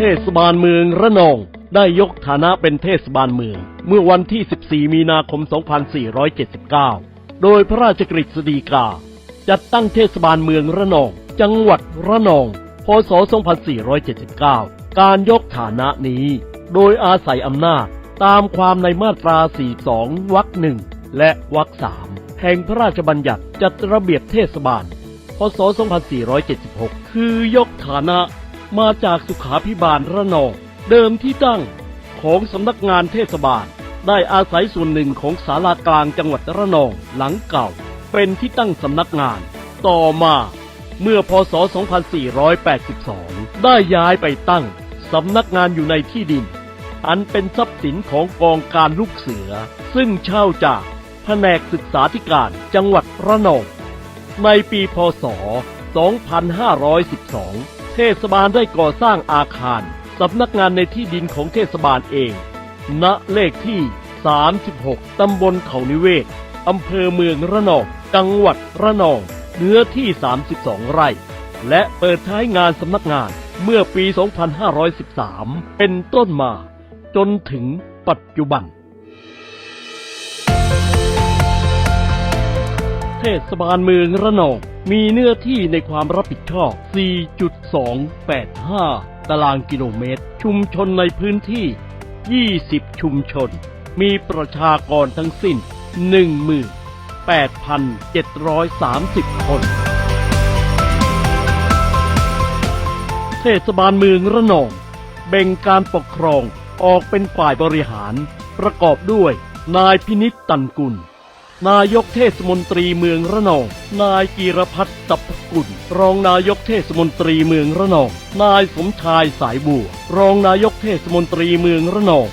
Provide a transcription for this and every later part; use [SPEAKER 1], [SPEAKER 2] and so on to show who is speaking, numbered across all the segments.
[SPEAKER 1] เทศบาลเมืองระนอง ได้ยกฐานะเป็นเทศบาลเมือง เมื่อวันที่ 14 มีนาคม 2479 โดยพระราชกฤษฎีกา จัดตั้งเทศบาลเมืองระนอง จังหวัดระนอง พศ 2479 การยกฐานะนี้ โดยอาศัยอำนาจตามความในมาตรา 42 วรรคหนึ่งและวรรคสามแห่งพระราชบัญญัติจัดระเบียบเทศบาล พศ 2476 คือยกฐานะ มาจากสุขาพิบาลระนอง เดิมที่ตั้งของสำนักงานเทศบาล ได้อาศัยส่วนหนึ่งของศาลากลางจังหวัดระนองหลังเก่า เป็นที่ตั้งสำนักงาน ต่อมาเมื่อพศ 2482 ได้ย้ายไปตั้งสำนักงานอยู่ในที่ดิน อันเป็นทรัพย์สินของกองการลูกเสือ ซึ่งเช่าจากแผนกศึกษาธิการจังหวัดระนอง ในปีพศ 2512 เทศบาลได้ก่อสร้างอาคารสำนักงานในที่ดินของเทศบาลเอง ณ เลขที่ 36 ตำบลเขานิเวศ อำเภอเมืองระนอง จังหวัดระนอง เนื้อที่ 32 ไร่ และเปิดใช้งานสำนักงานเมื่อปี 2513 เป็นต้นมา จนถึงปัจจุบัน เทศบาลเมืองระนอง มีเนื้อที่ในความรับผิดชอบ 4.285 ตารางกิโลเมตร ชุมชนในพื้นที่ 20 ชุมชน มีประชากรทั้งสิ้น 18,730 คน เทศบาลเมืองระนอง แบ่งการปกครองออกเป็นฝ่ายบริหาร ประกอบด้วย นายพินิจตันกุล นายกเทศมนตรีเมืองระนอง นายกีรพัฒน์สัพพกุล รองนายกเทศมนตรีเมืองระนอง นายสมชายสายบัว รองนายกเทศมนตรีเมืองระนอง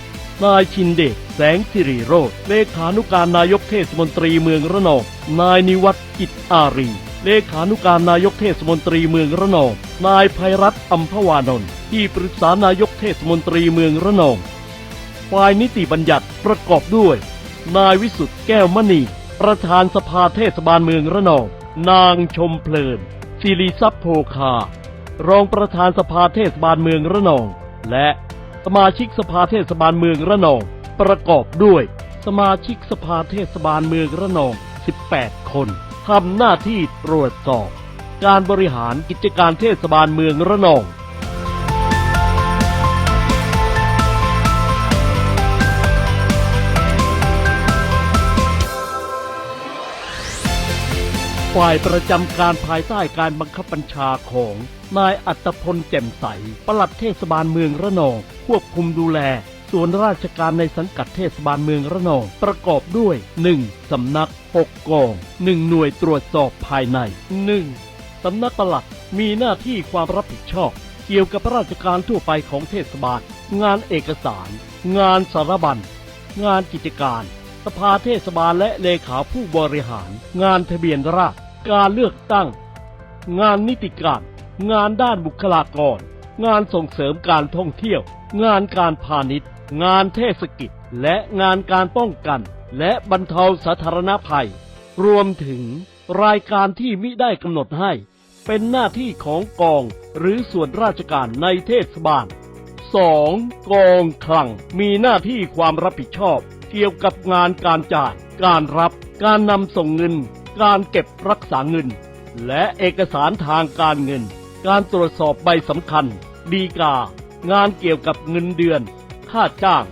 [SPEAKER 1] นายชินเดชแสงสิริโรธเลขานุการนายกเทศมนตรีเมืองระนอง นายนิวัฒน์กิจอารี เลขานุการนายกเทศมนตรีเมืองระนอง นายภัยรัตน์อัมพวานนท์ที่ปรึกษานายกเทศมนตรีเมืองระนอง ฝ่ายนิติบัญญัติประกอบด้วย นายวิสุทธ์แก้วมณี ประธานสภาเทศบาลเมืองระนอง นางชมเพลินสิริทรัพย์โภคา รองประธานสภาเทศบาลเมืองระนอง และสมาชิกสภาเทศบาลเมืองระนอง ประกอบด้วย สมาชิกสภาเทศบาลเมืองระนอง 18 คนทำหน้าที่ตรวจสอบ การบริหารกิจการเทศบาลเมืองระนอง ฝ่ายประจำการภายใต้การบังคับบัญชาของนายอัตพลแจ่มใส ปลัดเทศบาลเมืองระนอง ควบคุมดูแล ส่วนราชการในสังกัดเทศบาลเมืองระนอง ประกอบด้วย 1. สำนัก 6 กอง 1 หน่วยตรวจสอบภายใน 1. สำนักปลัดมีหน้าที่ความรับผิดชอบ เกี่ยวกับราชการทั่วไปของเทศบาล งานเอกสาร งานสารบัญ งานกิจการ สภาเทศบาลและเลขาผู้บริหาร งานทะเบียนราษฎร การเลือกตั้ง งานนิติการ งานด้านบุคลากร งานส่งเสริมการท่องเที่ยว งานการพาณิชย์ งานเทศกิจ และงานการป้องกัน และบรรเทาสาธารณภัย รวมถึงรายการที่มิได้กำหนดให้ เป็นหน้าที่ของกองหรือส่วนราชการในเทศบาล 2. กองคลังมีหน้าที่ความรับผิดชอบ เกี่ยวกับงานการจ่ายการรับ การนำส่งเงิน การเก็บรักษาเงิน และเอกสารทางการเงิน การตรวจสอบใบสำคัญ ดีกา งานเกี่ยวกับเงินเดือน ค่าจ้าง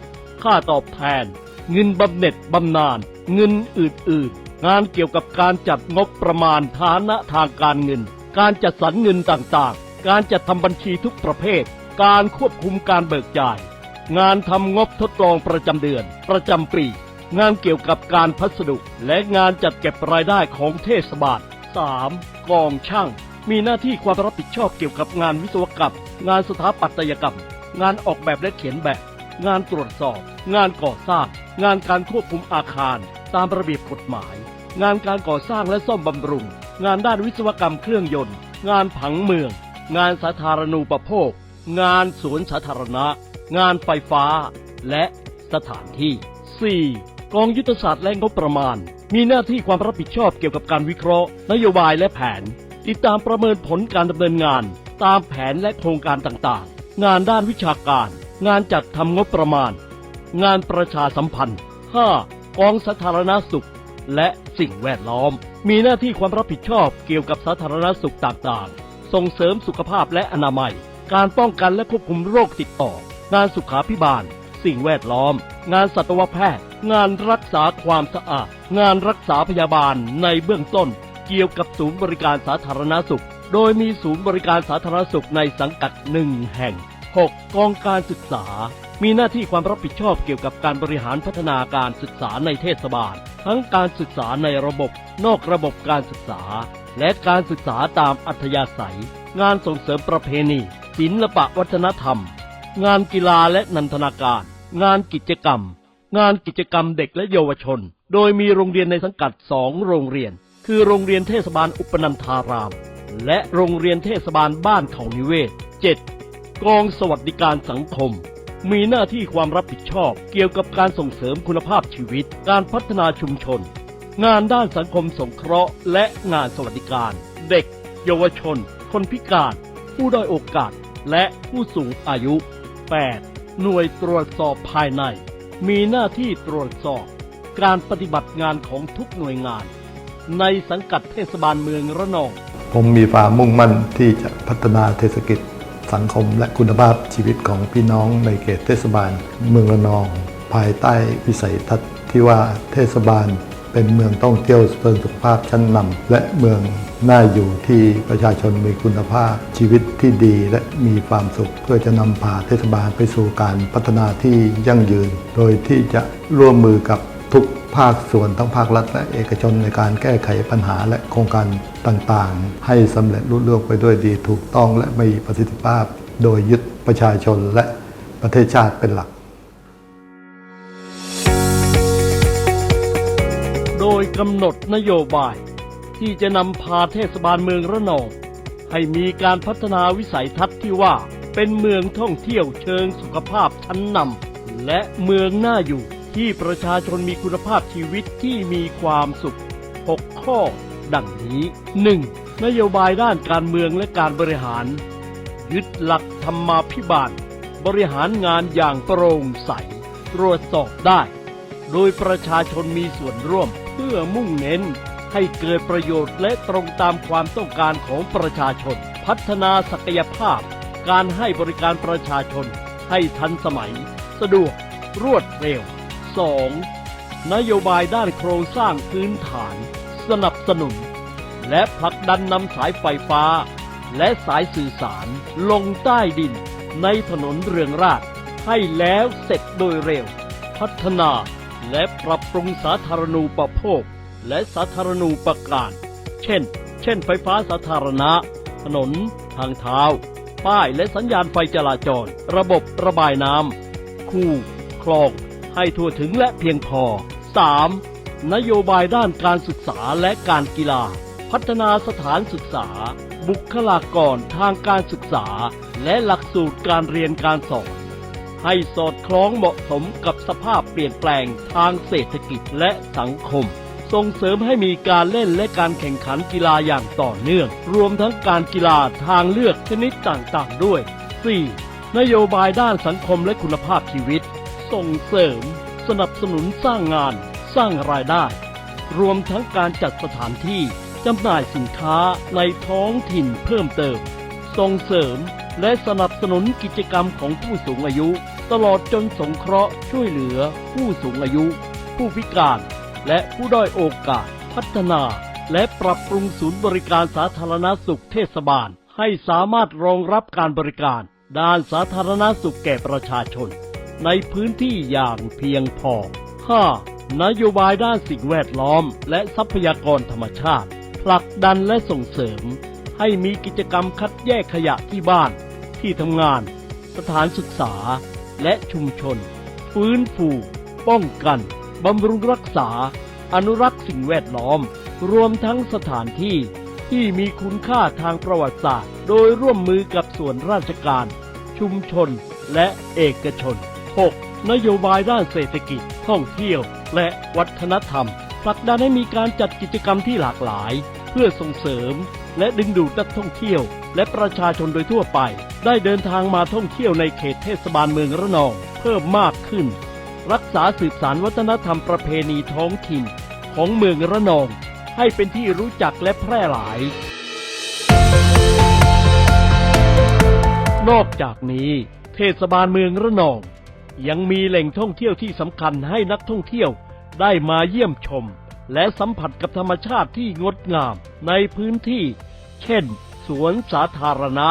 [SPEAKER 1] ค่าตอบแทน เงินบำเหน็จบำนาญ เงินอื่นๆ งานเกี่ยวกับการจัดงบประมาณฐานะทางการเงิน การจัดสรรเงินต่างๆ การจัดทำบัญชีทุกประเภท การควบคุมการเบิกจ่าย งานทำงบทดลองประจำเดือน ประจำปี งานเกี่ยวกับการพัสดุ และงานจัดเก็บรายได้ของเทศบาล 3. กองช่าง มีหน้าที่ความรับผิดชอบเกี่ยวกับงานวิศวกรรม งานสถาปัตยกรรม งานออกแบบและเขียนแบบ งานตรวจสอบ งานก่อสร้าง งานการควบคุมอาคาร ตามระเบียบกฎหมาย งานการก่อสร้างและซ่อมบำรุง งานด้านวิศวกรรมเครื่องยนต์ งานผังเมือง งานสาธารณูปโภค งานสวนสาธารณะ งานไฟฟ้า และสถานที่ 4. กองยุทธศาสตร์และงบประมาณ มีหน้าที่ความรับผิดชอบเกี่ยวกับการวิเคราะห์ นโยบายและแผน ติดตามประเมินผลการดำเนินงาน ตามแผนและโครงการต่างๆ งานด้านวิชาการ งานจัดทำงบประมาณ งานประชาสัมพันธ์ 5. กองสาธารณสุข และสิ่งแวดล้อม มีหน้าที่ความรับผิดชอบเกี่ยวกับสาธารณสุขต่างๆ ส่งเสริมสุขภาพและอนามัย การป้องกันและควบคุมโรคติดต่อ งานสุขาพิบาล สิ่งแวดล้อม งานสัตวแพทย์ งานรักษาความสะอาด งานรักษาพยาบาลในเบื้องต้น เกี่ยวกับศูนย์บริการสาธารณสุข โดยมีศูนย์บริการสาธารณสุขในสังกัดหนึ่งแห่ง 6. กองการศึกษา มีหน้าที่ความรับผิดชอบเกี่ยวกับการบริหารพัฒนาการศึกษาในเทศบาล ทั้งการศึกษาในระบบ นอกระบบการศึกษา และการศึกษาตามอัธยาศัย งานส่งเสริมประเพณีศิลปะวัฒนธรรม งานกีฬาและนันทนาการ งานกิจกรรม งานกิจกรรมเด็กและเยาวชน โดยมีโรงเรียนในสังกัดสองโรงเรียน คือโรงเรียนเทศบาลอุปนันธาราม และโรงเรียนเทศบาลบ้านเขานิเวศ 7. กองสวัสดิการสังคม มีหน้าที่ความรับผิดชอบเกี่ยวกับการส่งเสริมคุณภาพชีวิต การพัฒนาชุมชน งานด้านสังคมสงเคราะห์และงานสวัสดิการ เด็ก เยาวชน คนพิการ ผู้ด้อยโอกาส และผู้สูงอายุ 8. หน่วยตรวจสอบภายใน มีหน้าที่ตรวจสอบ การปฏิบัติงานของทุกหน่วยงาน ในสังกัดเทศบาลเมืองระนอง
[SPEAKER 2] ผมมีความมุ่งมั่นที่จะพัฒนาเทศกิจ สังคมและคุณภาพชีวิตของพี่น้องในเขตเทศบาล เมืองระนอง ภายใต้วิสัยทัศน์ที่ว่าเทศบาล เป็นเมืองท่องเที่ยวเชิงสุขภาพชั้นนำและเมืองน่าอยู่ที่ประชาชนมีคุณภาพชีวิตที่ดีและมีความสุข เพื่อจะนำพาเทศบาลไปสู่การพัฒนาที่ยั่งยืน โดยที่จะร่วมมือกับทุกภาคส่วนทั้งภาครัฐและเอกชนในการแก้ไขปัญหาและโครงการต่างๆ ให้สำเร็จรุ่ล่วงไปด้วยดีถูกต้องและมีประสิทธิภาพ โดยยึดประชาชนและประเทศชาติเป็นหลัก
[SPEAKER 1] ยกำหนดนโยบาย ที่จะนำพาเทศบาลเมืองระนอง ให้มีการพัฒนาวิสัยทัศน์ที่ว่าเป็นเมืองท่องเที่ยวเชิงสุขภาพชั้นนำและเมืองน่าอยู่ที่ประชาชนมีคุณภาพชีวิตที่มีความสุข 6 ข้อ ดังนี้ 1. นโยบายด้านการเมืองและการบริหาร ยึดหลักธรรมาภิบาล บริหารงานอย่างโปร่งใส ตรวจสอบได้ โดยประชาชนมีส่วนร่วม เพื่อมุ่งเน้น ให้เกิดประโยชน์และตรงตามความต้องการของประชาชน พัฒนาศักยภาพ การให้บริการประชาชน ให้ทันสมัย สะดวก รวดเร็ว 2. นโยบายด้านโครงสร้างพื้นฐาน สนับสนุน และผลักดันนำสายไฟฟ้า และสายสื่อสารลงใต้ดิน ในถนนเรืองราษฎร์ให้แล้วเสร็จโดยเร็ว พัฒนา และปรับปรุงสาธารณูปโภค และสาธารณูปการ เช่น เช่นไฟฟ้าสาธารณะ ถนน ทางเท้า ป้ายและสัญญาณไฟจราจร ระบบระบายน้ำ คูคลอง ให้ทั่วถึงและเพียงพอ 3. นโยบายด้านการศึกษาและการกีฬา พัฒนาสถานศึกษา บุคลากรทางการศึกษา และหลักสูตรการเรียนการสอน ให้สอดคล้องเหมาะสมกับสภาพเปลี่ยนแปลงทางเศรษฐกิจและสังคม ส่งเสริมให้มีการเล่นและการแข่งขันกีฬาอย่างต่อเนื่อง รวมทั้งการกีฬาทางเลือกชนิดต่างๆ ด้วย 4. นโยบายด้านสังคมและคุณภาพชีวิต ส่งเสริม สนับสนุนสร้างงาน สร้างรายได้ รวมทั้งการจัดสถานที่จำหน่ายสินค้าในท้องถิ่นเพิ่มเติม ส่งเสริมและสนับสนุนกิจกรรมของผู้สูงอายุ ตลอดจนสงเคราะห์ช่วยเหลือ ผู้สูงอายุ ผู้พิการ และผู้ด้อยโอกาส พัฒนา และปรับปรุงศูนย์บริการสาธารณสุขเทศบาล ให้สามารถรองรับการบริการ ด้านสาธารณสุขแก่ประชาชน ในพื้นที่อย่างเพียงพอ 5. นโยบายด้านสิ่งแวดล้อม และทรัพยากรธรรมชาติ ผลักดันและส่งเสริม ให้มีกิจกรรมคัดแยกขยะที่บ้าน ที่ทำงาน สถานศึกษา และชุมชน ฟื้นฟู ป้องกัน บำรุงรักษา อนุรักษ์สิ่งแวดล้อม รวมทั้งสถานที่ที่มีคุณค่าทางประวัติศาสตร์ โดยร่วมมือกับส่วนราชการ ชุมชน และเอกชน 6. นโยบายด้านเศรษฐกิจ ท่องเที่ยว และวัฒนธรรมผลักดันให้มีการจัดกิจกรรมที่หลากหลาย เพื่อส่งเสริม และดึงดูดนักท่องเที่ยว และประชาชนโดยทั่วไป ได้เดินทางมาท่องเที่ยวในเขตเทศบาลเมืองระนอง เพิ่มมากขึ้น รักษาสืบสานวัฒนธรรมประเพณีท้องถิ่นของเมืองระนอง ให้เป็นที่รู้จักและแพร่หลาย นอกจากนี้ เทศบาลเมืองระนอง ยังมีแหล่งท่องเที่ยวที่สำคัญให้นักท่องเที่ยวได้มาเยี่ยมชม และสัมผัสกับธรรมชาติที่งดงามในพื้นที่ เช่น สวนสาธารณะ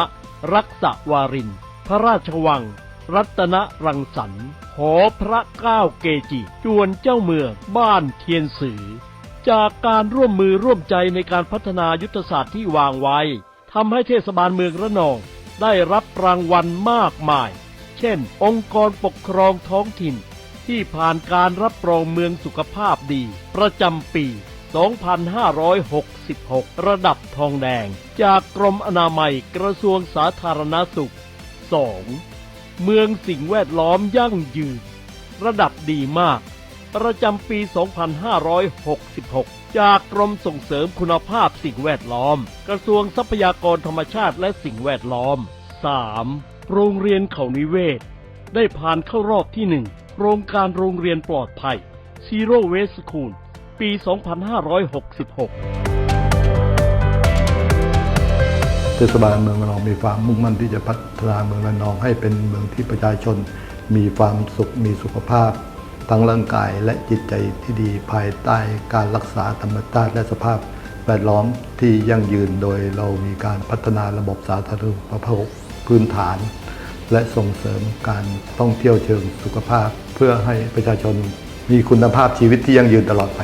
[SPEAKER 1] รักษวาริน พระราชวัง รัตนรังสรรค์หอพระเก้าเกจิ จวนเจ้าเมือง บ้านเทียนสือ จากการร่วมมือร่วมใจในการพัฒนายุทธศาสตร์ที่วางไว้ทำให้เทศบาลเมืองระนอง ได้รับรางวัลมากมาย เช่น องค์กรปกครองท้องถิ่น ที่ผ่านการรับรองเมืองสุขภาพดี ประจำปี 2566 ระดับทองแดง จากกรมอนามัยกระทรวงสาธารณสุข 2. เมืองสิ่งแวดล้อมยั่งยืน ระดับดีมาก ประจำปี 2566จากกรมส่งเสริมคุณภาพสิ่งแวดล้อม กระทรวงทรัพยากรธรรมชาติและสิ่งแวดล้อม 3. โรงเรียนเขานิเวศ ได้ผ่านเข้ารอบที่หนึ่ง โครงการโรงเรียนปลอดภัย Zero Waste School ปี 2566
[SPEAKER 2] เทศบาลเมืองระนองมีความมุ่งมั่นที่จะพัฒนาเมืองระนองให้เป็นเมืองที่ประชาชน มีความสุขมีสุขภาพ ทั้งร่างกายและจิตใจที่ดีภายใต้การรักษาธรรมชาติและสภาพแวดล้อมที่ยั่งยืนโดยเรามีการพัฒนาระบบสาธารณูปโภคพื้นฐาน และส่งเสริมการท่องเที่ยวเชิงสุขภาพ เพื่อให้ประชาชนมีคุณภาพชีวิตที่ยั่งยืนตลอดไป